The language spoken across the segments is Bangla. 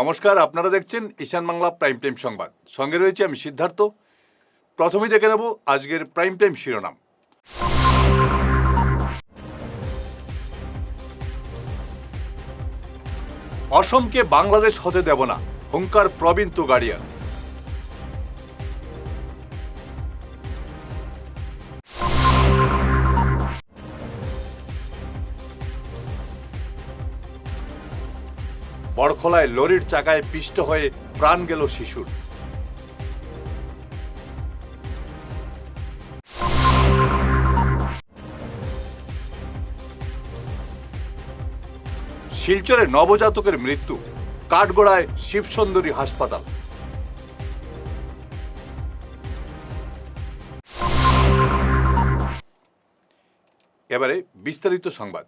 নমস্কার, আপনারা দেখছেন ঈশান বাংলা প্রাইম টাইম সংবাদ। সঙ্গে রয়েছে আমি সিদ্ধার্থ। প্রথমেই দেখে নেব আজকের প্রাইম টাইম শিরোনাম। অসমকে বাংলাদেশ হতে দেব না, হুঙ্কার প্রবীণ তুগাড়িয়া বড়খলায় লরির চাকায় পিষ্ট হয়ে প্রাণ গেল শিশুর। শিলচরে নবজাতকের মৃত্যু, কাঠগোড়ায় শিবসুন্দরী হাসপাতাল। এবারে বিস্তারিত সংবাদ।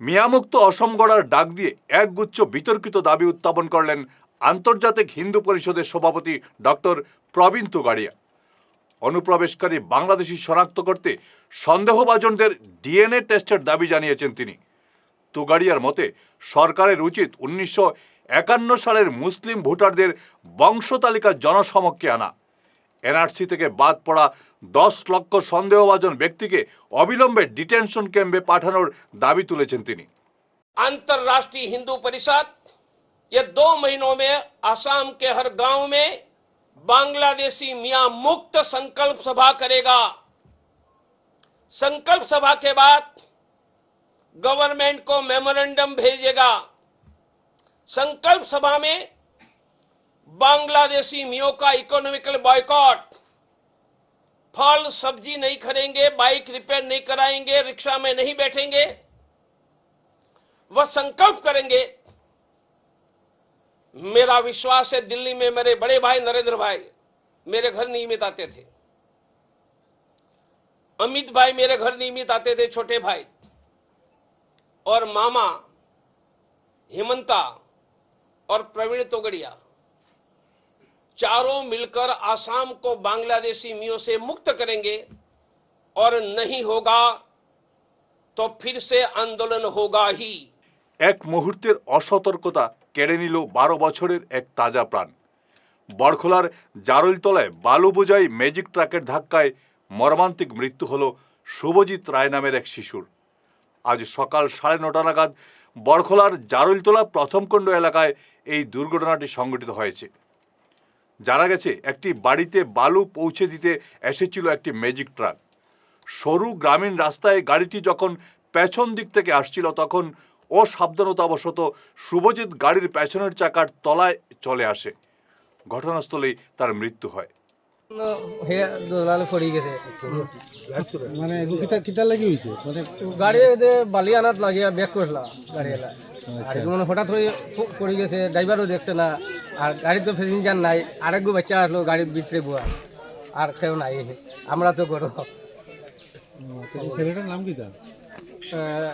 মিয়ামুক্ত অসম গড়ার ডাক দিয়ে একগুচ্ছ বিতর্কিত দাবি উত্থাপন করলেন আন্তর্জাতিক হিন্দু পরিষদের সভাপতি ডক্টর প্রবীণ তুগাড়িয়া অনুপ্রবেশকারী বাংলাদেশি শনাক্ত করতে সন্দেহভাজনদের ডিএনএ টেস্টের দাবি জানিয়েছেন তিনি। তুগাড়িয়ার মতে, সরকারের উচিত উনিশশো একান্ন সালের মুসলিম ভোটারদের বংশ তালিকা জনসমক্ষে আনা। এনআরসি থেকে বাদ পড়া দশ লক্ষ সন্দেহভাজন ব্যক্তিকে অবিলম্বে ডিটেনশন ক্যাম্পে পাঠানোর দাবি তুলেছেন তিনি अंतर्राष्ट्रीय हिंदू परिषद ये दो महीनों में असम के हर गांव में बांग्लादेशी मियां मुक्त संकल्प सभा करेगा संकल्प सभा के बाद गवर्नमेंट को मेमोरेंडम भेजेगा संकल्प सभा में बांग्लादेशी मियो का इकोनॉमिकल बॉयकॉट फल, सब्ज़ी नहीं खरीदेंगे बाइक रिपेयर नहीं कराएँगे, रिक्शा में नहीं बैठेंगे। वह संकल्प करेंगे, मेरा विश्वास है दिल्ली में मेरे बड़े भाई नरेंद्र भाई मेरे घर नियमित आते थे। अमित भाई मेरे घर नियमित आते थे, छोटे भाई। और मामा, हेमंता और प्रवीण तोगड़िया। चारों मिलकर आसाम को बांग्लादेशी मियों से मुक्त करेंगे और नहीं होगा तो फिर से आंदोलन होगा ही এক মুহূর্তের অসতর্কতা কেড়ে নিল বারো বছরের এক তাজা প্রাণ বড়খোলার জারলতলায় বালু বোঝাই ম্যাজিক ট্রাকের ধাক্কায় মর্মান্তিক মৃত্যু হল শুভজিৎ রায় নামের এক শিশুর আজ সকাল সাড়ে নটা নাগাদ বড়খোলার জারলতলা প্রথমখণ্ড এলাকায় এই দুর্ঘটনাটি সংঘটিত হয়েছে জানা গেছে একটি বাড়িতে বালু পৌঁছে দিতে এসেছিল একটি ম্যাজিক ট্রাক সরু গ্রামীণ রাস্তায় গাড়িটি যখন পেছন দিক থেকে আসছিল তখন অসাবধানতাবশত শুভজিৎ গাড়ির পেছনের চাকার তলায় চলে আসে। ঘটনাস্থলেই তার মৃত্যু হয়। দোলালে পড়ি গেছে মানে কিতা কিতা লাগি হইছে? মানে গাড়ি এদে বালি আনাত লাগিয়া ব্যাক করলাম গাড়ি এলা। আর মানে হঠাৎ করে পড়ে গেছে ড্রাইভারও দেখছে না। আর গাড়ি তো প্যাসেঞ্জার নাই আরেকগো বাচ্চা আসলো গাড়ির ভিতরে বুয়া। আর কেউ নাই আমরা তো গরো। ছেলেটার নাম কিতা আহ,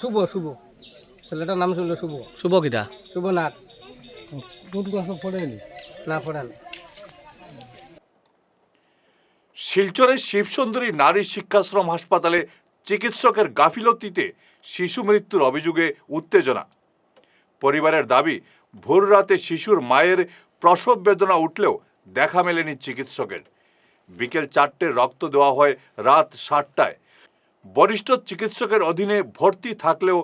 শুভ শুভ। ছেলেটার নাম ছিল শুভ। শুভ কিটা? শুভনাথ। কোন ক্লাসত পড়েনি না পড়ান শিলচরের শিবসুন্দরী নারী শিক্ষাশ্রম হাসপাতালে চিকিৎসকের গাফিলতিতে শিশু মৃত্যুর অভিযোগে উত্তেজনা। পরিবারের দাবি ভোর রাতে শিশুর মায়ের প্রসব বেদনা উঠলেও দেখা মেলেনি চিকিৎসকের। বিকেল চারটে রক্ত দেওয়া হয় রাত সাতটায়। বরিষ্ঠ চিকিৎসকের অধীনে ভর্তি থাকলেও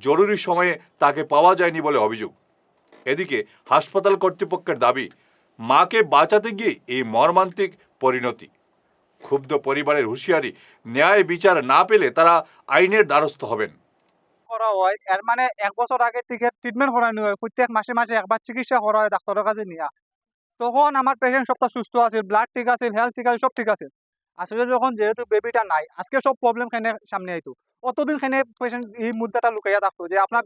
জরুরি সময়ে তাকে পাওয়া যায়নি বলে অভিযোগ। এদিকে হাসপাতাল কর্তৃপক্ষের দাবি, মাকে বাঁচাতে গিয়ে এই মর্মান্তিক পরিণতি। ক্ষুব্ধ পরিবারের হুঁশিয়ারি, ন্যায় বিচার না পেলে তারা আইনের দ্বারস্থ হবেন। করা হয়। এর মানে এক বছর আগে থেকে ট্রিটমেন্ট করানো হয় প্রত্যেক মাসে মাসে একবার চিকিৎসা করা হয় ডাক্তারের কাছে নিয়া। তখন আমার পেশেন্ট সবটা সুস্থ আছে ব্লাড ঠিক আছে হেলথ ঠিক আছে সব ঠিক আছে আসলে যখন যেহেতু বেবিটা নাই, আজকে সব প্রবলেম খানে সামনে আইতো অতদিন খানে পেশেন্ট এই মুদ্রাটা লুকাইয়া থাকতো যে আপনার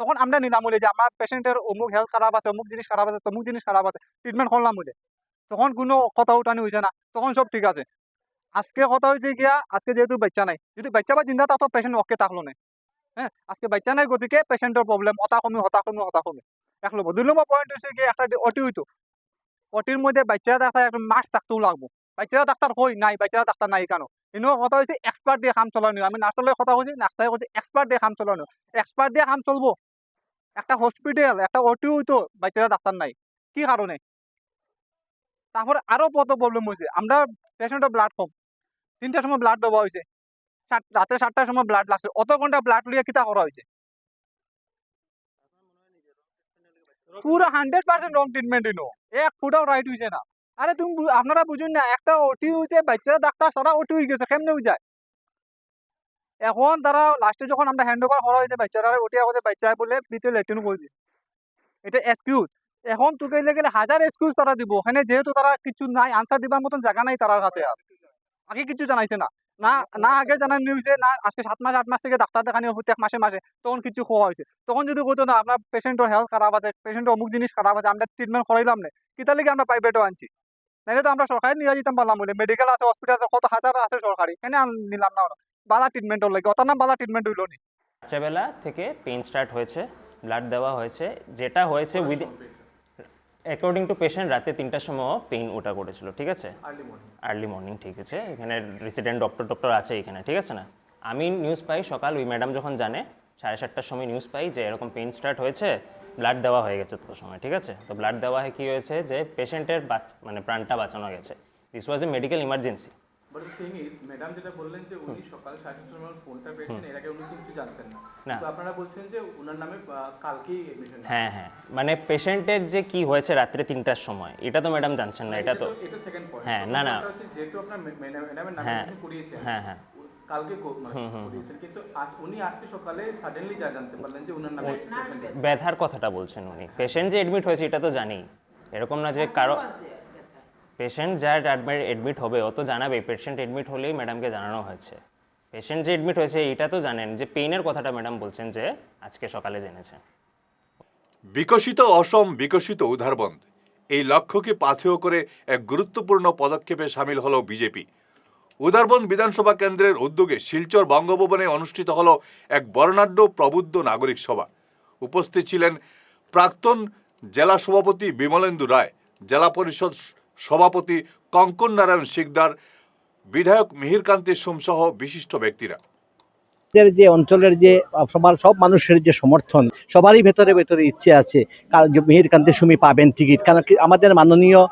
তখন আমরা নিলাম বলে যে আমার পেশেন্টের অমুক হেলথ খারাপ আছে, অমুক জিনিস খারাপ আছে, তমুক জিনিস খারাপ আছে ট্রিটমেন্ট করলাম বলে। তখন কোনো কথা উঠানি হয়েছে না, তখন সব ঠিক আছে। আজকে কথা হয়েছে গিয়া আজকে যেহেতু বাচ্চা নাই, যদি বাচ্চা বা জিন্দা থাকতো পেশেন্ট ওকে থাকল না হ্যাঁ আজকে বাচ্চা নাই গতিকে পেশেন্টের প্রবলেম হতা কমি, হতা এক নম্বর দুই নম্বর পয়েন্ট হচ্ছে কি, একটা অটি হইতো অটির মধ্যে বাচ্চারা ডাক্তার একটা মাস থাকতেও লাগবো। বাচ্চারা ডাক্তার কই নাই বাচ্চারা ডাক্তার নাই কেন এনেও কথা হচ্ছে এক্সপার্ট দিয়ে কাম চলানো আমি নার্সের কথা কৈছি নার্সারে কৈছে এক্সপার্ট দিয়ে কাম চলানো এক্সপার্ট দিয়ে কাম চলবো। একটা হসপিটাল একটা ওটিও তো বাচ্চারা ডাক্তার নাই। কি কারণে তারপরে আরও কত প্রবলেম হয়েছে আমরা পেশেন্টের ব্লাড কম তিনটার সময় ব্লাড দেওয়া হয়েছে রাতে সাতটার সময় ব্লাড লাগছে। অত ঘণ্টা ব্লাড লিয়ে কিতা করা হয়েছে? পুরো হান্ড্রেড পার্সেন্ট রং ট্রিটমেন্ট ইনো এক ফুটাও রাইট হয়েছে না। আরে তুমি আপনারা বুঝুন না, একটা ওটি হয়েছে বাচ্চারা ডাক্তার সারা ওটি হয়ে গেছে, কেমনে যায় এখন তারা লাস্টে যখন আমরা হ্যান্ড ওভার করা হয়েছে, বাচ্চারা ওটি আমাদের বাচ্চারা বলে ফ্রিতে লেট্রিন করে দিচ্ছে এটা এক্সকিউজ এখন তোকে গেলে হাজার এক্সকিউজ তারা দিব। ওখানে যেহেতু তারা কিছু নাই আনসার দিবার মতন জায়গা নাই তার কাছে আর। আগে কিছু জানাইছে না। না না আগে জানানো হয়েছে না আজকে সাত মাস আট মাস থেকে ডাক্তার দেখানি প্রত্যেক মাসে মাসে তখন কিছু খোয়া হয়েছে তখন যদি কইতো না আপনার পেশেন্টের হেলথ খারাপ আছে পেশেন্টের অমুক জিনিস খারাপ আছে আমরা ট্রিটমেন্ট করাইলাম না? কিতা লিগে আমরা প্রাইভেটও আনছি। নাহলে তো আমরা সরকারি নিয়ে যেতাম পারলাম বলে মেডিকেল আছে হসপিটাল আছে কত হাজার আছে সরকারি কেন নিলাম না বালা ট্রিটমেন্টের লাগে অত নাম বালা ট্রিটমেন্ট হইল নি? রাত্রেবেলা থেকে পেইন স্টার্ট হয়েছে ব্লাড দেওয়া হয়েছে যেটা হয়েছে উইদিন অ্যাকর্ডিং টু পেশেন্ট রাতে তিনটার সময় পেইন ওটা করেছিল ঠিক আছে? আর্লি মর্নিং ঠিক আছে। এখানে রেসিডেন্ট ডক্টর ডক্টর আছে এখানে ঠিক আছে না? আমি নিউজ পাই সকাল ওই ম্যাডাম যখন জানে সাড়ে সাতটার সময় নিউজ পাই যে এরকম পেইন স্টার্ট হয়েছে ব্লাড দেওয়া হয়ে গেছে তো সময় ঠিক আছে? তো ব্লাড দেওয়া হয়ে কী হয়েছে যে পেশেন্টের মানে প্রাণটা বাঁচানো গেছে। This was a medical emergency but thing is madam যেটা বললেন যে উনি সকাল সাড়ে সাতটার সময় ফোনটা পেয়েছেন এর আগে উনি কিছু জানতেন না। তো আপনারা বলছেন যে ওনার নামে কালকেই এডমিশন হ্যাঁ হ্যাঁ। মানে পেশেন্টের যে কি হয়েছে রাত্রে তিনটার সময় এটা তো ম্যাডাম জানছেন না এটা তো এটা সেকেন্ড পয়েন্ট হ্যাঁ, না, না। যেহেতু আপনার ম্যাডামের নামে হ্যাঁ, করিয়েছেন হ্যাঁ, হ্যাঁ। কালকে মানে করিয়েছেন। কিন্তু উনি আজকে সকালে সাডেনলি যা জানতে পারলেন যে ওনার নামে ব্যথার কথাটা বলছেন উনি। পেশেন্ট যে এডমিট হয়েছে এটা তো জানি এরকম না যে কারও পেশেন্ট যার এডমিট হবে, ও তো জানাবে পেশেন্ট এডমিট হলেই ম্যাডামকে জানানো হয়েছে। পেশেন্ট যে এডমিট হয়েছে এটা তো জানেন যে পেইনের কথাটা ম্যাডাম বলছেন যে আজকে সকালে জেনেছেন বিকশিত অসম, বিকশিত উধারবন্দ এই লক্ষ্যকে পাথেয় করে এক গুরুত্বপূর্ণ পদক্ষেপে সামিল হলো বিজেপি। উদারবন্দ বিধানসভা কেন্দ্রের উদ্যোগে শিলচর বঙ্গভবনে অনুষ্ঠিত হল এক বর্ণাঢ্য, প্রবুদ্ধ নাগরিক সভা। উপস্থিত ছিলেন প্রাক্তন জেলা সভাপতি বিমলেন্দু রায়, জেলা পরিষদ সভাপতি কঙ্কন নারায়ণ শিকদার, বিধায়ক মিহিরকান্তি সোমসহ বিশিষ্ট ব্যক্তিরা। যে অঞ্চলের যে, সবার সব মানুষের যে সমর্থন, সবারই ভেতরে ভেতরে ইচ্ছে আছে। কারণ যে মিহির কান্তি সুমি পাবেন টিকিট। কারণ আমাদের মাননীয়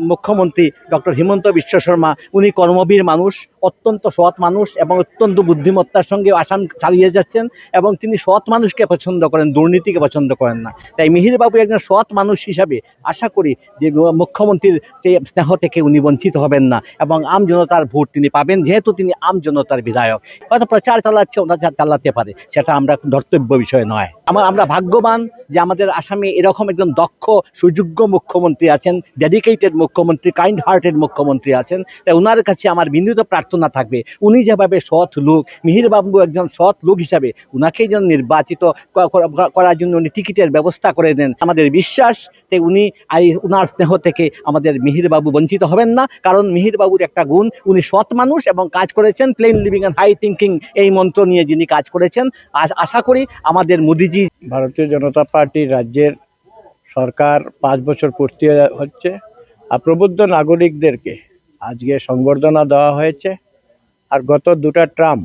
মুখ্যমন্ত্রী ডক্টর হিমন্ত বিশ্ব শর্মা, উনি কর্মবীর মানুষ। অত্যন্ত সৎ মানুষ এবং অত্যন্ত বুদ্ধিমত্তার সঙ্গে আসাম চালিয়ে যাচ্ছেন এবং তিনি সৎ মানুষকে পছন্দ করেন, দুর্নীতিকে পছন্দ করেন না। তাই মিহির বাবু একজন সৎ মানুষ হিসাবে আশা করি যে মুখ্যমন্ত্রীর সেই স্নেহ থেকে উনি বঞ্চিত হবেন না এবং আম জনতার ভোট তিনি পাবেন, যেহেতু তিনি আম জনতার বিধায়ক। হয়তো প্রচার চালাচ্ছে, ওনারা চালাতে পারে, সেটা আমরা ধর্তব্য বিষয় নয়। আমার আমরা ভাগ্যবান যে আমাদের আসামে এরকম একজন দক্ষ, সুযোগ্য মুখ্যমন্ত্রী আছেন ডেডিকেটেড মুখ্যমন্ত্রী কাইন্ড হার্টেড মুখ্যমন্ত্রী আছেন। তাই ওনার কাছে আমার বিনীত প্রার্থনা থাকবে। উনি যেভাবে সৎ লোক মিহির বাবু একজন সৎ লোক হিসাবে উনাকেই যেন নির্বাচিত করার জন্য উনি টিকিটের ব্যবস্থা করে দেন। আমাদের বিশ্বাস যে উনি আই, উনার স্নেহ থেকে আমাদের মিহির বাবু বঞ্চিত হবেন না। কারণ মিহির বাবুর একটা গুণ, উনি সৎ মানুষ এবং কাজ করেছেন plain living and high thinking এই মন্ত্র নিয়ে যিনি কাজ করেছেন। আশা করি আমাদের মোদিজি ভারতীয় জনতা পার্টি রাজ্যের সরকার পাঁচ বছর পূর্তি হচ্ছে। আর প্রবুদ্ধ নাগরিকদেরকে আজকে সংবর্ধনা দেওয়া হয়েছে। আর গত দুটা ট্রাম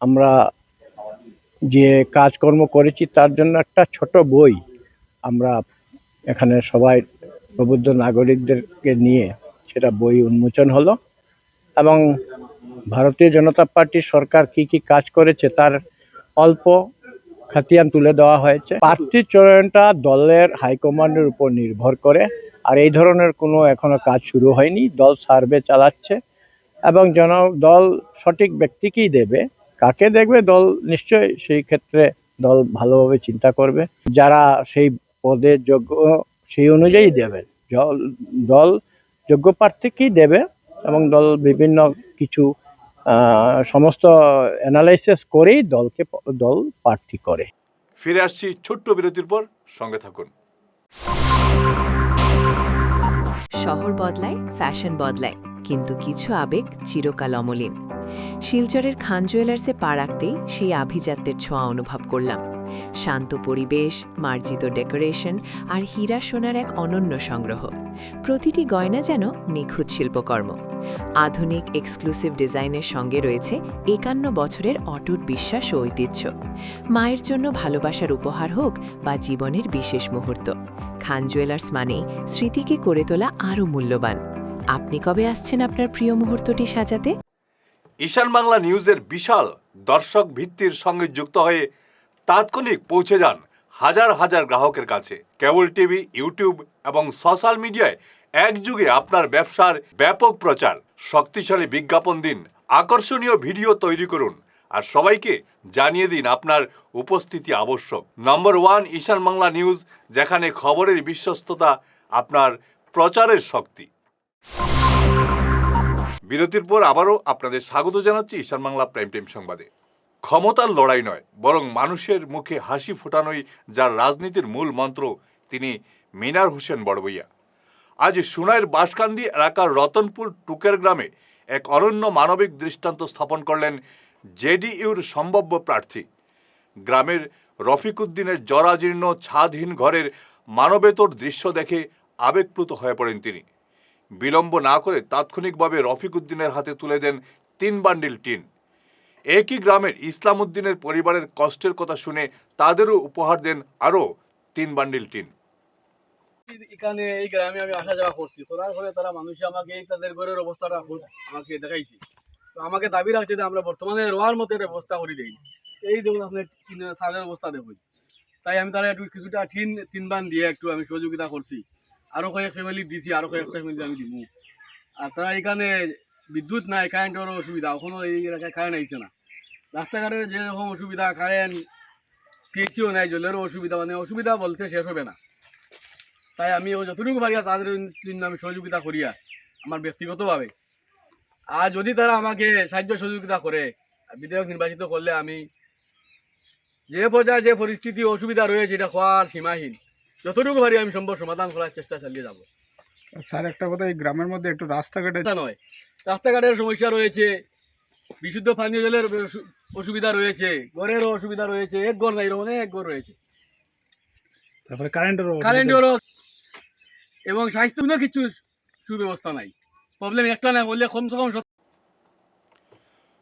আমরা যে কাজকর্ম করেছি, তার জন্য একটা ছোট বই আমরা এখানে সবাই প্রবুদ্ধ নাগরিকদেরকে নিয়ে সেটা বই উন্মোচন হলো। এবং ভারতীয় জনতা পার্টি সরকার কি কি কাজ করেছে, তার অল্প খাতিয়ান তুলে দেওয়া হয়েছে। প্রার্থী চয়নটা দলের হাইকমান্ডের উপর নির্ভর করে। আর এই ধরনের কোনো এখনও কাজ শুরু হয়নি। দল সার্ভে চালাচ্ছে এবং জন, দল সঠিক ব্যক্তিকেই দেবে। কাকে দেখবে? দল নিশ্চয়ই সেই ক্ষেত্রে দল ভালোভাবে চিন্তা করবে। যারা সেই পদে যোগ্য, সেই অনুযায়ী দেবে। দল দল যোগ্য প্রার্থীকেই দেবে এবং দল বিভিন্ন কিছু সমস্ত অ্যানালাইসিস করেই দলকে, দল প্রার্থী করে। ফিরে আসছি ছোট্ট বিরতির পর সঙ্গে থাকুন। শহর বদলায়, ফ্যাশন বদলায়, কিন্তু কিছু আবেগ চিরকাল অমলিন। শিলচরের খান জুয়েলার্সে পা রাখতেই সেই আভিজাত্যের ছোঁয়া অনুভব করলাম। শান্ত পরিবেশ, মার্জিত ডেকোরেশন আর হীরা সোনার এক অনন্য সংগ্রহ। প্রতিটি গয়না যেন নিখুঁত শিল্পকর্ম। আধুনিক এক্সক্লুসিভ ডিজাইনের সঙ্গে রয়েছে একান্ন বছরের অটুট বিশ্বাস ও ঐতিহ্য। মায়ের জন্য ভালোবাসার উপহার হোক বা জীবনের বিশেষ মুহূর্ত। খান জুয়েলার্স মানে স্মৃতিকে করে তোলা আরও মূল্যবান। আপনি কবে আসছেন আপনার প্রিয় মুহূর্তটি সাজাতে? ঈশান বাংলা নিউজের বিশাল দর্শক ভিত্তির সঙ্গে যুক্ত হয়ে তাৎক্ষণিক পৌঁছে যান। হাজার হাজার গ্রাহকের কাছে কেবল টিভি, ইউটিউব এবং সোশ্যাল মিডিয়ায় একযুগে আপনার ব্যবসার ব্যাপক প্রচার, শক্তিশালী বিজ্ঞাপন দিন, আকর্ষণীয় ভিডিও তৈরি করুন আর সবাইকে জানিয়ে দিন আপনার উপস্থিতি আবশ্যক। Number one Ishan Bangla news, যেখানে খবরের বিশ্বস্ততা আপনার প্রচারের শক্তি। বিরতির পর আবারও আপনাদের স্বাগত জানাচ্ছি ঈশান বাংলা প্রাইম টাইম সংবাদে। ক্ষমতার লড়াই নয়, বরং মানুষের মুখে হাসি ফোটানোই যার রাজনীতির মূল মন্ত্র, তিনি মিনার হোসেন বড়বইয়া আজ সুনাইয়ের বাসকান্দি এলাকার রতনপুর টুকের গ্রামে এক অনন্য মানবিক দৃষ্টান্ত স্থাপন করলেন জেডিইউর সম্ভাব্য প্রার্থী। গ্রামের রফিকুদ্দিনের জরাজীর্ণ ছাদহীন ঘরের মানবেতর দৃশ্য দেখে আবেগপ্লুত হয়ে পড়েন তিনি। বিলম্ব না করে তাৎক্ষণিকভাবে রফিকুদ্দিনের হাতে তুলে দেন তিন বান্ডিল টিন। একই গ্রামের ইসলাম উদ্দিনের পরিবারের কষ্টের কথা শুনে তাদেরও উপহার দেন আরও তিন বান্ডিল টিন। এখানে এই গ্রামে আমি আসা যাওয়া করছি। করার ফলে তারা মানুষ আমাকে এই তাদের ঘরের অবস্থাটা আমাকে দেখাইছে। তো আমাকে দাবি রাখছে যে আমরা বর্তমানে রোয়ার মতো একটা ব্যবস্থা করে দিই। এই দেখুন আপনার সাদের অবস্থা দেখুন। তাই আমি তারা একটু কিছুটা টিন, তিন বান দিয়ে একটু আমি সহযোগিতা করছি। আরও কয়েক ফ্যামিলি দিছি আরও কয়েক ফ্যামিলি আমি দিব আর তারা এখানে বিদ্যুৎ নাই কারেন্টেরও অসুবিধা এখনও এই এলাকায় কারেন্ট আইছে না। রাস্তাঘাটের যেরকম অসুবিধা কারেন্ট পিএইচিও নাই জলেরও অসুবিধা মানে অসুবিধা বলতে শেষ হবে না। তাই আমি ও যতটুকু পারি তাদের জন্য আমি সহযোগিতা করিয়া আমার ব্যক্তিগতভাবে। আর যদি তারা আমাকে সাহায্য সহযোগিতা করে বিধায়ক নির্বাচিত করলে আমি যে পর্যায়ে যে পরিস্থিতি অসুবিধা রয়েছে এটা হওয়ার সীমাহীন। যতটুকু পারি আমি সম্ভব সমাধান করার চেষ্টা চালিয়ে যাব। স্যার একটা কথা এই গ্রামের মধ্যে একটু রাস্তাঘাটে নয় রাস্তাঘাটের সমস্যা রয়েছে বিশুদ্ধ পানীয় জলের অসুবিধা রয়েছে ঘরেরও অসুবিধা রয়েছে এক ঘর নাই অনেক ঘর রয়েছে। তারপরে কারেন্টেরও কারেন্টেরও এবং স্বাস্থ্য কোনো কিছু সুব্যবস্থা নাই। প্রবলেম একটা না বললে কমসে কম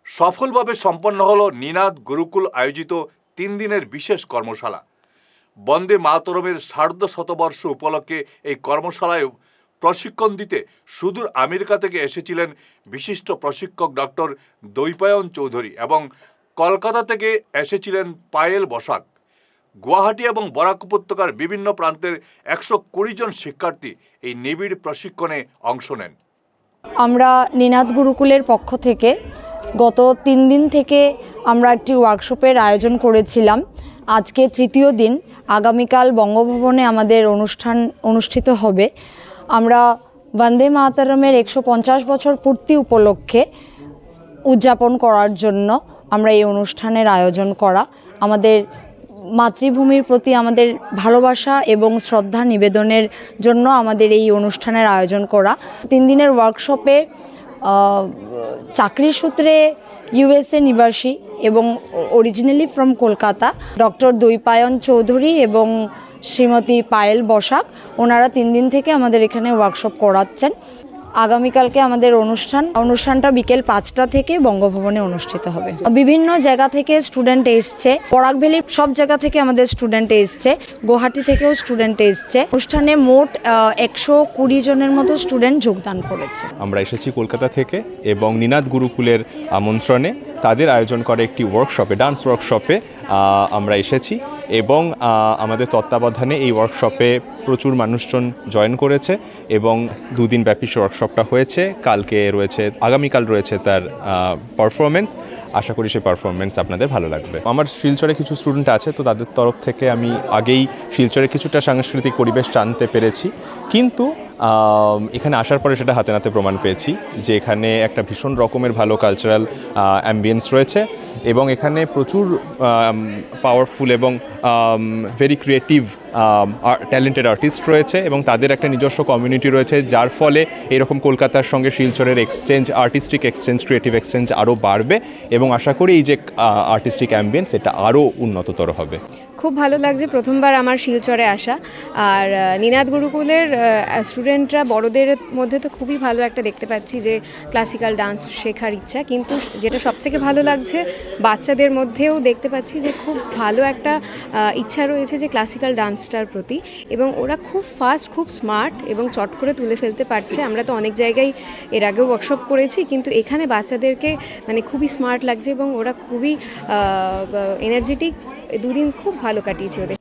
সফলভাবে সম্পন্ন হলো নিনাদ গুরুকুল আয়োজিত তিন দিনের বিশেষ কর্মশালা। বন্দে মাতরমের সার্ধ শতবর্ষ উপলক্ষে এই কর্মশালায় প্রশিক্ষণ দিতে সুদূর আমেরিকা থেকে এসেছিলেন বিশিষ্ট প্রশিক্ষক ডক্টর দৈপায়ন চৌধুরী এবং কলকাতা থেকে এসেছিলেন পায়েল বসাক। গুয়াহাটি এবং বরাক উপত্যকার বিভিন্ন প্রান্তের একশো কুড়ি জন শিক্ষার্থী এই নিবিড় প্রশিক্ষণে অংশ নেন। আমরা নিনাদ গুরুকুলের পক্ষ থেকে গত তিন দিন থেকে আমরা একটি ওয়ার্কশপের আয়োজন করেছিলাম। আজকে তৃতীয় দিন। আগামীকাল বঙ্গভবনে আমাদের অনুষ্ঠান অনুষ্ঠিত হবে। আমরা বন্দে মাতারমের একশো পঞ্চাশ বছর পূর্তি উপলক্ষে উদযাপন করার জন্য আমরা এই অনুষ্ঠানের আয়োজন করা। আমাদের মাতৃভূমির প্রতি আমাদের ভালোবাসা এবং শ্রদ্ধা নিবেদনের জন্য আমাদের এই অনুষ্ঠানের আয়োজন করা। তিন দিনের ওয়ার্কশপে আহ, চাকরির সূত্রে ইউএসএ নিবাসী এবং originally from Kolkata doctor Dwaipayan Chowdhury এবং শ্রীমতী পায়েল বসাক ওনারা তিন দিন থেকে আমাদের এখানে ওয়ার্কশপ করাচ্ছেন। আগামীকালকে আমাদের অনুষ্ঠান। অনুষ্ঠানটা বিকেল পাঁচটা থেকে বঙ্গভবনে অনুষ্ঠিত হবে। বিভিন্ন জায়গা থেকে স্টুডেন্ট এসছে। বরাক ভ্যালির সব জায়গা থেকে আমাদের স্টুডেন্ট এসছে। গুয়াহাটি থেকেও স্টুডেন্ট এসছে। অনুষ্ঠানে মোট একশো কুড়ি জনের মতো স্টুডেন্ট যোগদান করেছে। আমরা এসেছি কলকাতা থেকে এবং নিনাদ গুরুকুলের আমন্ত্রণে। তাদের আয়োজন করে একটি ওয়ার্কশপে ডান্স ওয়ার্কশপে আমরা এসেছি। এবং আমাদের তত্ত্বাবধানে এই ওয়ার্কশপে প্রচুর মানুষজন জয়েন করেছে এবং দুদিন ব্যাপী ওয়ার্কশপটা হয়েছে। কালকে রয়েছে, আগামীকাল রয়েছে তার পারফরমেন্স আশা করি সেই পারফরমেন্স আপনাদের ভালো লাগবে। আমার শিলচরে কিছু স্টুডেন্ট আছে, তো তাদের তরফ থেকে আমি আগেই শিলচরে কিছুটা সাংস্কৃতিক পরিবেশ টানতে পেরেছি। কিন্তু এখানে আসার পরে সেটা হাতে নাতে প্রমাণ পেয়েছি যে এখানে একটা ভীষণ রকমের ভালো কালচারাল অ্যাম্বিয়েন্স রয়েছে এবং এখানে প্রচুর পাওয়ারফুল এবং ভেরি ক্রিয়েটিভ ট্যালেন্টেড আর্টিস্ট রয়েছে এবং তাদের একটা নিজস্ব কমিউনিটি রয়েছে যার ফলে এরকম কলকাতার সঙ্গে শিলচরের exchange artistic exchange creative exchange আরও বাড়বে এবং আশা করি এই যে আর্টিস্টিক অ্যাম্বিয়েন্স এটা আরও উন্নততর হবে। খুব ভালো লাগছে প্রথমবার আমার শিলচরে আসা। আর নিনাদ গুরুকুলের স্টুডেন্টরা বড়দের মধ্যে তো খুবই ভালো একটা দেখতে পাচ্ছি যে ক্লাসিক্যাল ডান্স শেখার ইচ্ছা। কিন্তু যেটা সবথেকে ভালো লাগছে, বাচ্চাদের মধ্যেও দেখতে পাচ্ছি যে খুব ভালো একটা ইচ্ছা রয়েছে যে ক্লাসিক্যাল ডান্সটার প্রতি। এবং ওরা খুব ফাস্ট খুব স্মার্ট এবং চট করে তুলে ফেলতে পারছে। আমরা তো অনেক জায়গায় এর আগেও ওয়ার্কশপ করেছি, কিন্তু এখানে বাচ্চাদেরকে মানে খুবই স্মার্ট লাগছে এবং ওরা খুবই এনার্জেটিক দুদিন খুব ভালো কাটিয়েছে ওদের।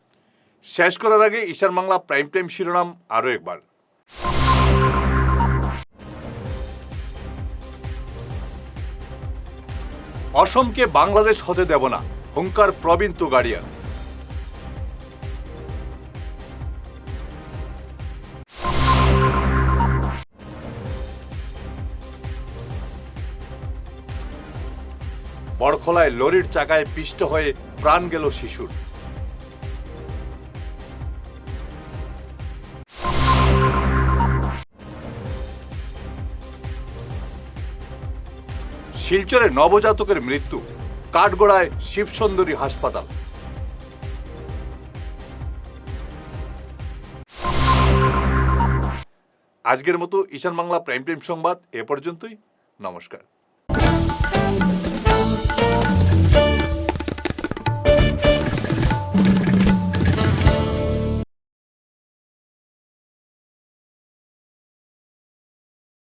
শেষ করার আগে ঈশান বাংলা প্রাইম টাইম শিরোনাম আরও একবার। অসমকে বাংলাদেশ হতে দেব না, হুঙ্কার প্রবীণ তুগাড়িয়ার। বড়খলায় লরির চাকায় পিষ্ট হয়ে প্রাণ গেল শিশুর। শিলচরে নবজাতকের মৃত্যু, কাঠগোড়ায় শিবসুন্দরী হাসপাতাল। আজকের মতো ঈশান বাংলা প্রাইম টাইম সংবাদ, এ পর্যন্তই, নমস্কার।